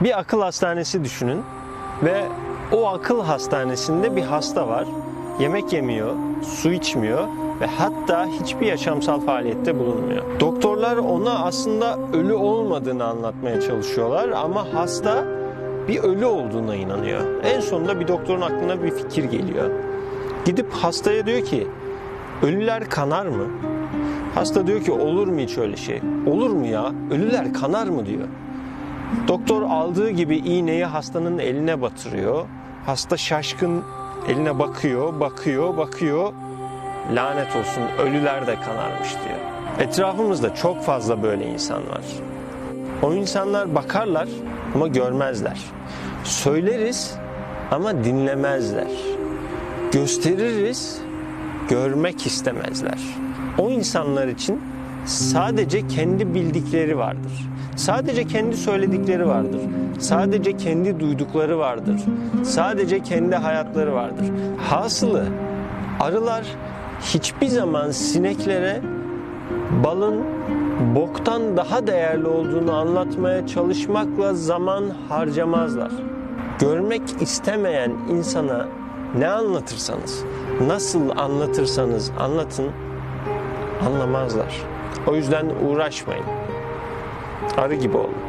Bir akıl hastanesi düşünün ve o akıl hastanesinde bir hasta var. Yemek yemiyor, su içmiyor ve hatta hiçbir yaşamsal faaliyette bulunmuyor. Doktorlar ona aslında ölü olmadığını anlatmaya çalışıyorlar ama hasta bir ölü olduğuna inanıyor. En sonunda bir doktorun aklına bir fikir geliyor. Gidip hastaya diyor ki ölüler kanar mı? Hasta diyor ki olur mu hiç öyle şey? Olur mu ya? Ölüler kanar mı diyor. Doktor aldığı gibi iğneyi hastanın eline batırıyor. Hasta şaşkın eline bakıyor, bakıyor, bakıyor. Lanet olsun ölüler de kanarmış diyor. Etrafımızda çok fazla böyle insan var. O insanlar bakarlar ama görmezler. Söyleriz ama dinlemezler. Gösteririz, görmek istemezler. O insanlar için sadece kendi bildikleri vardır. Sadece kendi söyledikleri vardır. Sadece kendi duydukları vardır. Sadece kendi hayatları vardır. Hasılı arılar hiçbir zaman sineklere balın boktan daha değerli olduğunu anlatmaya çalışmakla zaman harcamazlar. Görmek istemeyen insana ne anlatırsanız, nasıl anlatırsanız anlatın anlamazlar. O yüzden uğraşmayın. Arı gibi olmak.